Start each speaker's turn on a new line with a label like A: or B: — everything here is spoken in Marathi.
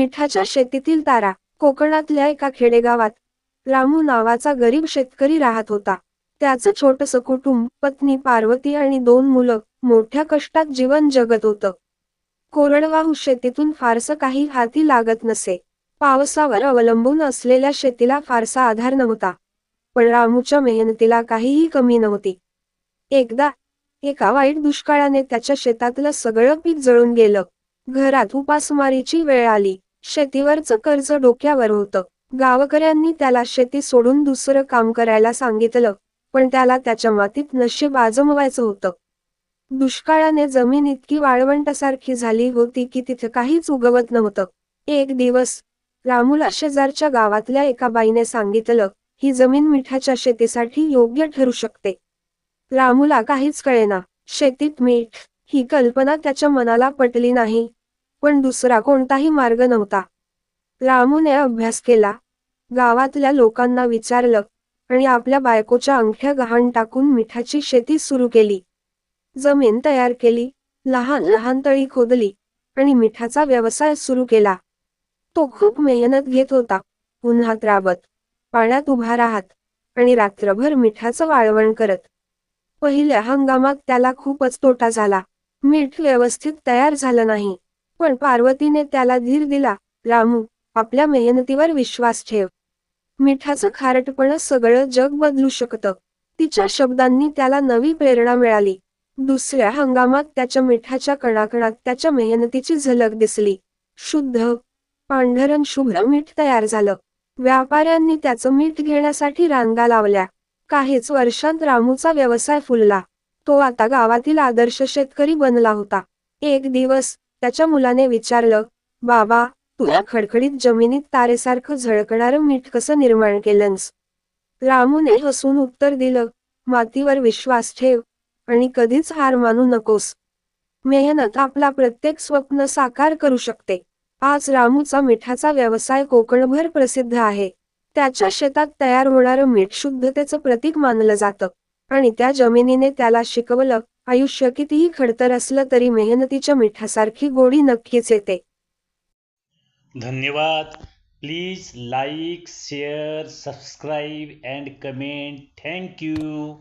A: मिठाच्या शेतीतील तारा कोकणातल्या एका खेडेगावात. रामू नावाचा गरीब शेतकरी राहत होता. त्याचं छोटस कुटुंब पत्नी पार्वती आणि दोन मुलं मोठ्या कष्टात जीवन जगत होतं. कोरडवाहू शेतीतून फारसं काही हाती लागत नसे. पावसावर अवलंबून असलेल्या शेतीला फारसा आधार नव्हता. पण रामूच्या मेहनतीला काहीही कमी नव्हती. एकदा एका वाईट दुष्काळाने त्याच्या शेतातलं सगळं पीक जळून गेलं. घरात उपासमारीची वेळ आली. शेतीवरचं कर्ज डोक्यावर होतं. गावकऱ्यांनी त्याला शेती सोडून दुसरं काम करायला सांगितलं पण त्याला त्याच्या मातीत नशीब आजमवायचं होतं. दुष्काळाने जमीन इतकी वाळवंटासारखी झाली होती की तिथे काहीच उगवत नव्हतं. एक दिवस रामूला शेजारच्या गावातल्या एका बाईने सांगितलं ही जमीन मिठाच्या शेतीसाठी योग्य ठरू शकते. रामूला काहीच कळेना. शेतीत मीठ ही कल्पना त्याच्या मनाला पटली नाही. पण दुसरा कोणताही मार्ग नव्हता. रामूने अभ्यास केला. गावातल्या लोकांना विचारलं आणि आपल्या बायकोच्या अंगठ्या गहाण टाकून मिठाची शेती सुरू केली. जमीन तयार केली लहान लहान तळी खोदली आणि मिठाचा व्यवसाय सुरू केला. तो खूप मेहनत घेत होता. उन्हात राबत पाण्यात उभा राहत आणि रात्रभर मिठाचं वाळवण करत. पहिल्या हंगामात त्याला खूपच तोटा झाला. मीठ व्यवस्थित तयार झालं नाही. पण पार्वतीने त्याला धीर दिला रामू आपल्या मेहनतीवर विश्वास ठेव. मिठाचं खारटपण सगळं जग बदलू शकतं. तिच्या शब्दांनी त्याला नवी प्रेरणा मिळाली. दुसऱ्या हंगामात त्याच्या मिठाच्या कणाकणात त्याच्या मेहनतीची झलक दिसली. शुद्ध पांढरण शुभ्र मीठ तयार झालं. व्यापाऱ्यांनी त्याचं मीठ घेण्यासाठी रांगा लावल्या. काहीच वर्षांत रामूचा व्यवसाय फुलला. तो आता गावातील आदर्श शेतकरी बनला होता. एक दिवस त्याच्या मुलाने विचारलं बाबा तुला खडखडीत जमिनीत तारेसारखं झळकणारं मीठ कसं निर्माण केलंस? रामूने हसून उत्तर दिलं मातीवर विश्वास ठेव आणि कधीच हार मानू नकोस. मेहनत आपला प्रत्येक स्वप्न साकार करू शकते. आज रामूचा मिठाचा व्यवसाय कोकणभर प्रसिद्ध आहे. त्याच्या शेतात तयार होणारं मीठ शुद्धतेचं प्रतीक मानलं जातं आणि त्या जमिनीने त्याला शिकवलं आयुष्य कितीही खडतर असलं तरी मेहनतीच्या मिठासारखी गोडी नक्कीच येते.
B: धन्यवाद. Please like share subscribe and comment thank you